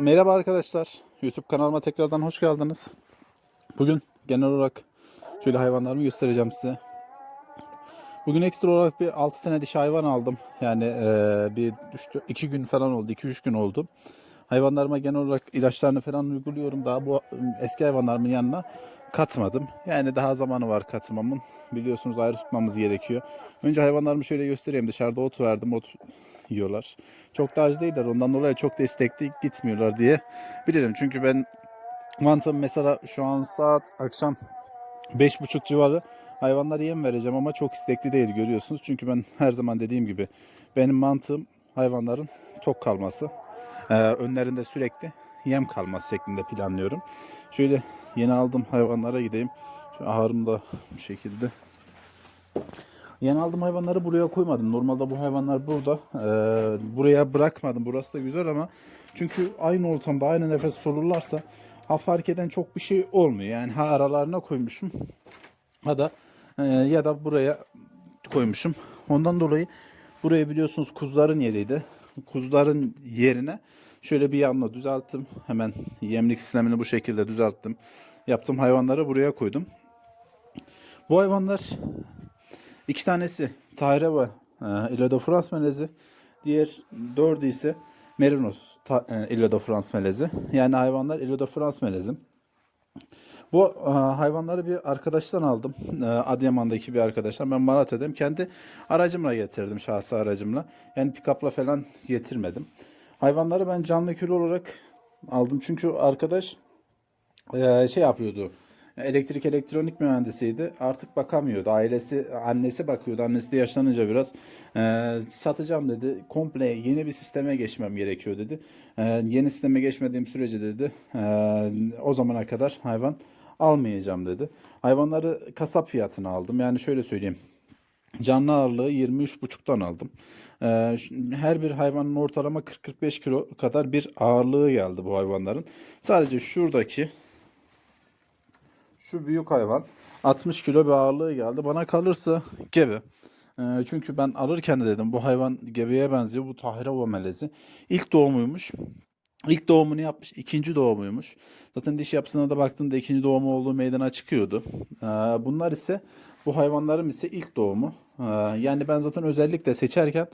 Merhaba arkadaşlar. YouTube kanalıma tekrardan hoş geldiniz. Bugün genel olarak şöyle hayvanlarımı göstereceğim size. Bugün ekstra olarak bir 6 tane dişi hayvan aldım. Yani eee, bir 2 gün falan oldu, 2-3 gün oldu. Hayvanlarıma genel olarak ilaçlarını falan uyguluyorum. Daha bu eski hayvanlarımın yanına katmadım. Yani daha zamanı var katmamın. Biliyorsunuz ayrı tutmamız gerekiyor. Önce hayvanlarımı şöyle göstereyim. Dışarıda ot verdim. Ot yiyorlar. Çok da aç değiller. Ondan dolayı çok da istekli gitmiyorlar diye bilirim. Çünkü ben mantığım mesela şu an saat akşam 5.30 civarı hayvanlara yem vereceğim ama çok istekli değil görüyorsunuz. Çünkü ben her zaman dediğim gibi benim mantığım hayvanların tok kalması. Ee, önlerinde sürekli yem kalması şeklinde planlıyorum. Şöyle yeni aldığım hayvanlara gideyim. Şu ahırım da bu şekilde. Yeni aldığım hayvanları buraya koymadım. Normalde bu hayvanlar burada. Ee, buraya bırakmadım. Burası da güzel ama çünkü aynı ortamda aynı nefes solurlarsa ha fark eden çok bir şey olmuyor. Yani ha aralarına koymuşum ha da e, ya da buraya koymuşum. Ondan dolayı buraya biliyorsunuz kuzuların yeriydi. Kuzuların yerine şöyle bir yanına düzelttim. Hemen yemlik sistemini bu şekilde düzelttim. Yaptım hayvanları buraya koydum. Bu hayvanlar İki tanesi Tahire ve e, Ile de France melezi. Diğer dördü ise Merinos e, Ile de France melezi. Yani hayvanlar Ile de France melezi. Bu e, hayvanları bir arkadaştan aldım. Adıyaman'daki bir arkadaştan. Ben Malatya'dayım. Kendi aracımla getirdim. Şahsi aracımla. Yani pick-up'la falan getirmedim. Hayvanları ben canlı kül olarak aldım. Çünkü arkadaş şey yapıyordu. Elektrik elektronik mühendisiydi. Artık bakamıyordu. Ailesi, annesi bakıyordu. Annesi de yaşlanınca biraz e, satacağım dedi. Komple yeni bir sisteme geçmem gerekiyor dedi. E, yeni sisteme geçmediğim sürece dedi. e, o zamana kadar hayvan almayacağım dedi. Hayvanları kasap fiyatına aldım. Yani şöyle söyleyeyim. Canlı ağırlığı 23,5'tan aldım. Her bir hayvanın ortalama 40-45 kilo kadar bir ağırlığı geldi bu hayvanların. Sadece şuradaki şu büyük hayvan 60 kilo bir ağırlığı geldi. Bana kalırsa gebe. Ee, çünkü ben alırken de dedim bu hayvan gebeye benziyor. Bu Tahirova melezi. İlk doğumuymuş. İlk doğumunu yapmış, ikinci doğumuymuş. Zaten diş yapısına da baktığında ikinci doğumu olduğu meydana çıkıyordu. Ee, bunlar ise bu hayvanların ise ilk doğumu. Ee, yani ben zaten özellikle seçerken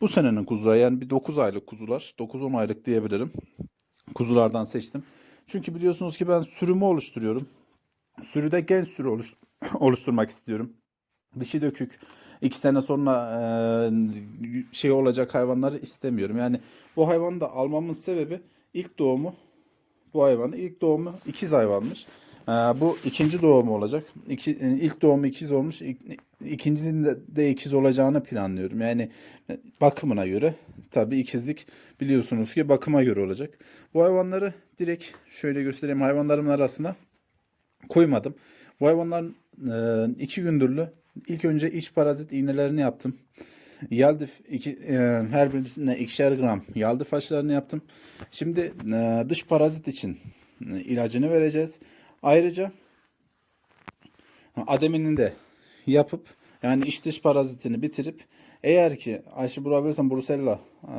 bu senenin kuzuları yani bir 9 aylık kuzular, 9-10 aylık diyebilirim. Kuzulardan seçtim. Çünkü biliyorsunuz ki ben sürümü oluşturuyorum. Sürüde genç sürü oluş- oluşturmak istiyorum. Dişi dökük iki sene sonra şey olacak hayvanları istemiyorum. Yani bu hayvanı da almamın sebebi ilk doğumu bu hayvanı ilk doğumu ikiz hayvanmış. Bu ikinci doğumu olacak. İki, ilk doğumu ikiz olmuş. İk- İkincisinde de ikiz olacağını planlıyorum. Yani bakımına göre tabii ikizlik biliyorsunuz ki bakıma göre olacak. Bu hayvanları direkt şöyle göstereyim hayvanlarımın arasına koymadım. Bu hayvanların e, iki gündürlü ilk önce iç parazit iğnelerini yaptım. Yaldif iki, e, her birisine ikişer gram yaldif aşılarını yaptım. Şimdi e, dış parazit için e, ilacını vereceğiz. Ayrıca ademini de yapıp yani iç dış parazitini bitirip eğer ki aşı bulabilirsem Brusella e,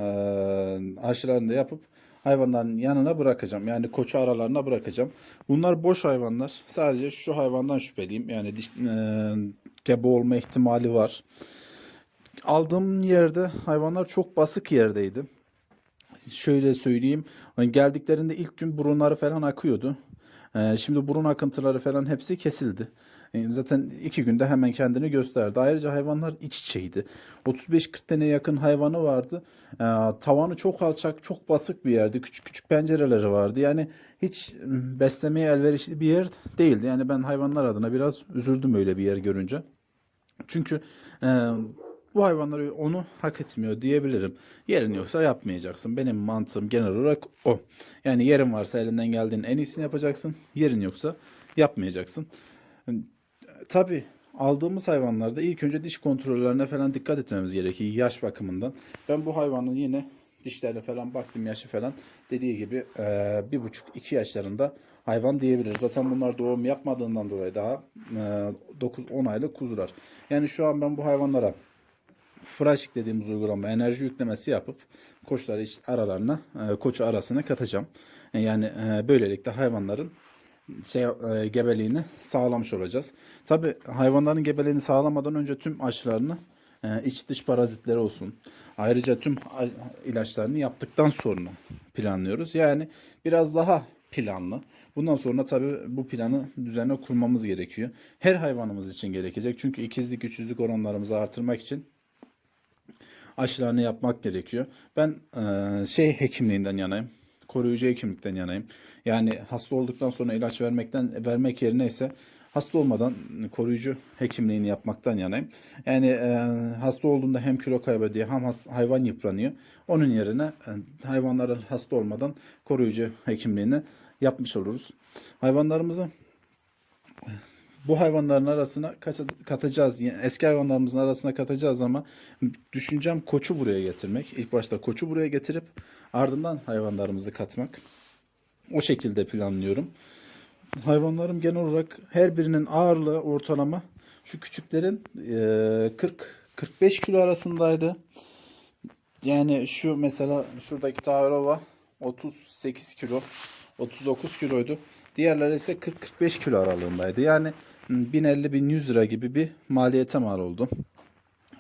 aşılarını da yapıp hayvanların yanına bırakacağım. Yani koçu aralarına bırakacağım. Bunlar boş hayvanlar. Sadece şu hayvandan şüpheliyim. Yani diş, e, gebe olma ihtimali var. Aldığım yerde hayvanlar çok basık yerdeydi şöyle söyleyeyim. Hani geldiklerinde ilk gün burunları falan akıyordu. Ee, şimdi burun akıntıları falan hepsi kesildi. Ee, zaten iki günde hemen kendini gösterdi. Ayrıca hayvanlar iç içeydi. 35-40 tane yakın hayvanı vardı. Ee, tavanı çok alçak, çok basık bir yerdi. Küçük küçük pencereleri vardı. Yani hiç beslemeye elverişli bir yer değildi. Yani ben hayvanlar adına biraz üzüldüm öyle bir yer görünce. Çünkü e, bu hayvanları onu hak etmiyor diyebilirim. Yerin yoksa yapmayacaksın. Benim mantığım genel olarak o. Yani yerin varsa elinden geldiğin en iyisini yapacaksın. Yerin yoksa yapmayacaksın. Tabii aldığımız hayvanlarda ilk önce diş kontrollerine falan dikkat etmemiz gerekiyor yaş bakımından. Ben bu hayvanın yine dişlerine falan baktım yaşı falan dediği gibi eee, bir buçuk iki yaşlarında hayvan diyebiliriz. Zaten bunlar doğum yapmadığından dolayı daha eee, 9-10 aylık kuzular. Yani şu an ben bu hayvanlara Fracik dediğimiz uygulama enerji yüklemesi yapıp koçları aralarına, e, koçu arasına katacağım. E, Yani e, böylelikle hayvanların şey e, gebeliğini sağlamış olacağız. Tabi hayvanların gebeliğini sağlamadan önce tüm aşılarını e, iç dış parazitleri olsun. Ayrıca tüm ilaçlarını yaptıktan sonra planlıyoruz. Yani biraz daha planlı. Bundan sonra tabi bu planı düzenle kurmamız gerekiyor. Her hayvanımız için gerekecek. Çünkü ikizlik, üçüzlük oranlarımızı artırmak için aşılarını yapmak gerekiyor. Ben e, şey hekimliğinden yanayım. Koruyucu hekimlikten yanayım. Yani hasta olduktan sonra ilaç vermekten vermek yerine ise hasta olmadan koruyucu hekimliğini yapmaktan yanayım. Yani e, hasta olduğunda hem kilo kaybediyor hem has- hayvan yıpranıyor. Onun yerine e, hayvanların hasta olmadan koruyucu hekimliğini yapmış oluruz. Hayvanlarımızı bu hayvanların arasına kat- katacağız. Yani eski hayvanlarımızın arasına katacağız ama düşüncem koçu buraya getirmek. İlk başta koçu buraya getirip ardından hayvanlarımızı katmak. O şekilde planlıyorum. Hayvanlarım genel olarak her birinin ağırlığı ortalama şu küçüklerin eee, 40 45 kilo arasındaydı. Yani şu mesela şuradaki Taharova 38 kilo, 39 kiloydu. Diğerleri ise 40-45 kilo aralığındaydı. Yani 1050-1100 lira gibi bir maliyete mal oldu.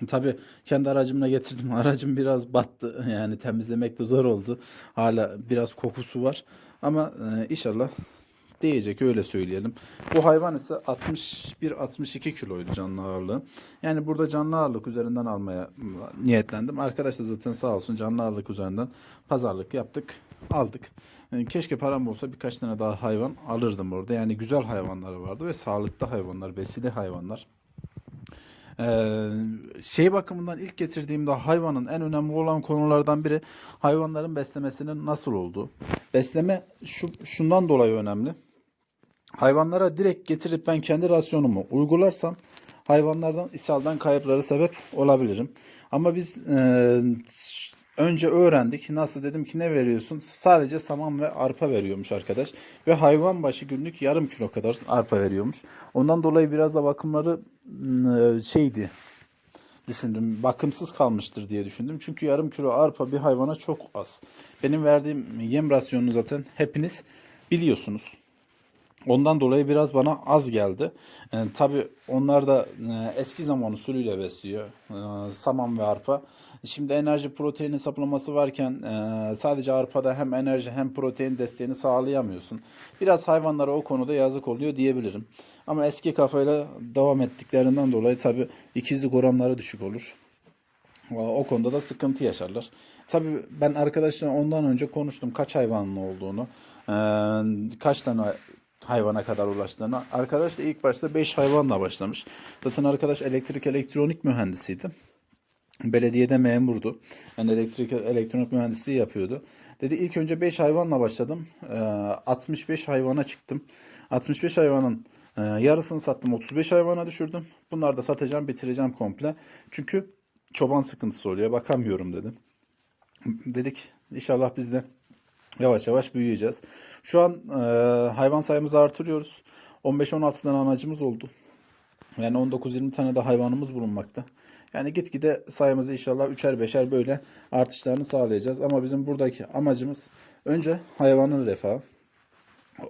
Tabii kendi aracımla getirdim. Aracım biraz battı. Yani temizlemek de zor oldu. Hala biraz kokusu var. Ama e, inşallah diyecek öyle söyleyelim. Bu hayvan ise 61-62 kiloydu canlı ağırlığı. Yani burada canlı ağırlık üzerinden almaya niyetlendim. Arkadaş da zaten sağ olsun canlı ağırlık üzerinden pazarlık yaptık. Aldık. Yani keşke param olsa birkaç tane daha hayvan alırdım orada. Yani güzel hayvanları vardı ve sağlıklı hayvanlar, besili hayvanlar. Ee, şey bakımından ilk getirdiğimde hayvanın en önemli olan konulardan biri hayvanların beslemesinin nasıl olduğu. Besleme şu şundan dolayı önemli. Hayvanlara direkt getirip ben kendi rasyonumu uygularsam hayvanlardan ishalden kayıpları sebep olabilirim. Ama biz e, önce öğrendik. Nasıl dedim ki ne veriyorsun? Sadece saman ve arpa veriyormuş arkadaş. Ve hayvan başı günlük yarım kilo kadar arpa veriyormuş. Ondan dolayı biraz da bakımları e, şeydi düşündüm. Bakımsız kalmıştır diye düşündüm. Çünkü yarım kilo arpa bir hayvana çok az. Benim verdiğim yem rasyonunu zaten hepiniz biliyorsunuz. Ondan dolayı biraz bana az geldi. E, tabii onlar da e, eski zaman usulüyle besliyor. E, saman ve arpa. Şimdi enerji protein hesaplaması varken e, sadece arpada hem enerji hem protein desteğini sağlayamıyorsun. Biraz hayvanlara o konuda yazık oluyor diyebilirim. Ama eski kafayla devam ettiklerinden dolayı tabii ikizlik oranları düşük olur. O konuda da sıkıntı yaşarlar. Tabii ben arkadaşla ondan önce konuştum kaç hayvanın olduğunu, kaç tane hayvana kadar ulaştığını. Arkadaş da ilk başta 5 hayvanla başlamış. Zaten arkadaş elektrik elektronik mühendisiydi. Belediyede memurdu. Yani elektrik elektronik mühendisliği yapıyordu. Dedi ilk önce 5 hayvanla başladım. E, 65 hayvana çıktım. 65 hayvanın e, yarısını sattım. 35 hayvana düşürdüm. Bunları da satacağım, bitireceğim komple. Çünkü çoban sıkıntısı oluyor. Bakamıyorum dedim. Dedik inşallah biz de yavaş yavaş büyüyeceğiz. Şu an e, hayvan sayımızı artırıyoruz. 15-16 tane anacımız oldu. Yani 19-20 tane de hayvanımız bulunmakta. Yani gitgide sayımızı inşallah üçer beşer böyle artışlarını sağlayacağız. Ama bizim buradaki amacımız önce hayvanın refahı.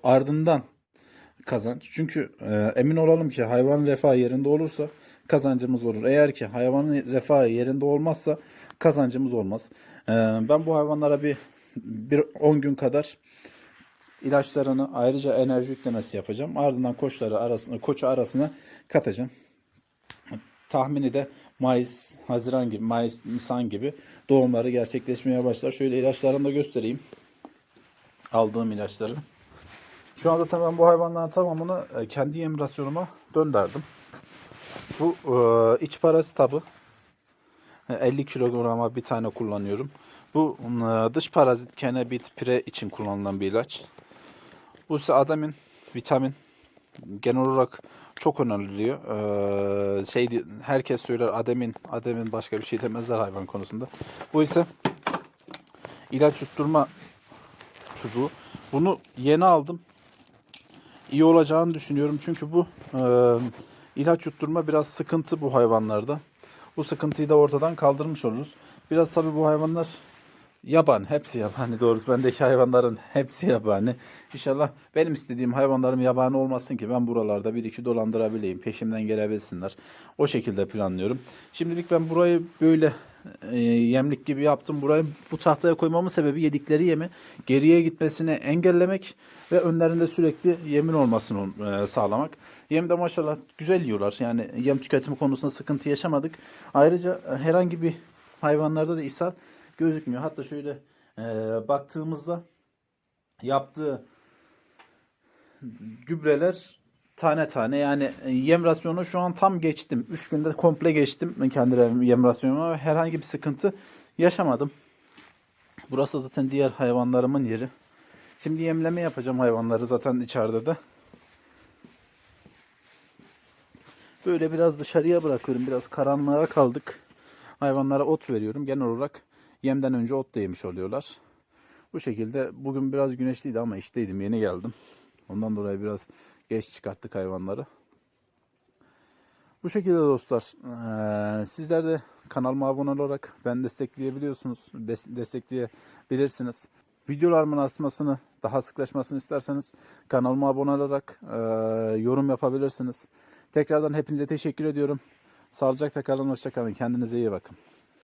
Ardından kazanç. Çünkü e, emin olalım ki hayvanın refahı yerinde olursa kazancımız olur. Eğer ki hayvanın refahı yerinde olmazsa kazancımız olmaz. E, ben bu hayvanlara bir bir 10 gün kadar ilaçlarını ayrıca enerji yüklemesi yapacağım. Ardından koçları arasına koçu arasına katacağım. Tahmini de Mayıs, Haziran gibi, Mayıs, Nisan gibi doğumları gerçekleşmeye başlar. Şöyle ilaçlarını da göstereyim. Aldığım ilaçları. Şu an zaten ben bu hayvanların tamamını e, kendi yem rasyonuma döndürdüm. Bu e, iç parazit tabı. E, 50 kilograma bir tane kullanıyorum. Bu e, dış parazit kenebit pire için kullanılan bir ilaç. Bu ise adamin, vitamin. Genel olarak çok öneriliyor. Ee, şey herkes söyler ademin, ademin başka bir şey demezler hayvan konusunda. Bu ise ilaç yutturma çubuğu. Bunu yeni aldım. İyi olacağını düşünüyorum çünkü bu e, ilaç yutturma biraz sıkıntı bu hayvanlarda. bu sıkıntıyı da ortadan kaldırmış oluruz. Biraz tabii bu hayvanlar Yaban, hepsi yabani doğrusu. Bendeki hayvanların hepsi yabani. İnşallah benim istediğim hayvanlarım yabani olmasın ki ben buralarda bir iki dolandırabileyim. Peşimden gelebilsinler. O şekilde planlıyorum. Şimdilik ben burayı böyle e, yemlik gibi yaptım. Burayı bu tahtaya koymamın sebebi yedikleri yemi geriye gitmesini engellemek ve önlerinde sürekli yemin olmasını e, sağlamak. Yem de maşallah güzel yiyorlar. Yani yem tüketimi konusunda sıkıntı yaşamadık. Ayrıca herhangi bir hayvanlarda da ishal gözükmüyor. Hatta şöyle e, baktığımızda yaptığı gübreler tane tane yani e, yem rasyonu şu an tam geçtim. 3 günde komple geçtim kendi yem rasyonuma herhangi bir sıkıntı yaşamadım. Burası zaten diğer hayvanlarımın yeri. Şimdi yemleme yapacağım hayvanları zaten içeride de. Böyle biraz dışarıya bırakıyorum. Biraz karanlığa kaldık. Hayvanlara ot veriyorum. Genel olarak yemden önce ot da yemiş oluyorlar. Bu şekilde bugün biraz güneşliydi ama işteydim. Yeni geldim. Ondan dolayı biraz geç çıkarttık hayvanları. Bu şekilde dostlar. Eee, sizler de kanalıma abone olarak ben destekleyebiliyorsunuz. des- destekleyebilirsiniz. Videolarımın artmasını, daha sıklaşmasını isterseniz kanalıma abone olarak eee, yorum yapabilirsiniz. Tekrardan hepinize teşekkür ediyorum. Sağlıcakla kalın, hoşça kalın. Kendinize iyi bakın.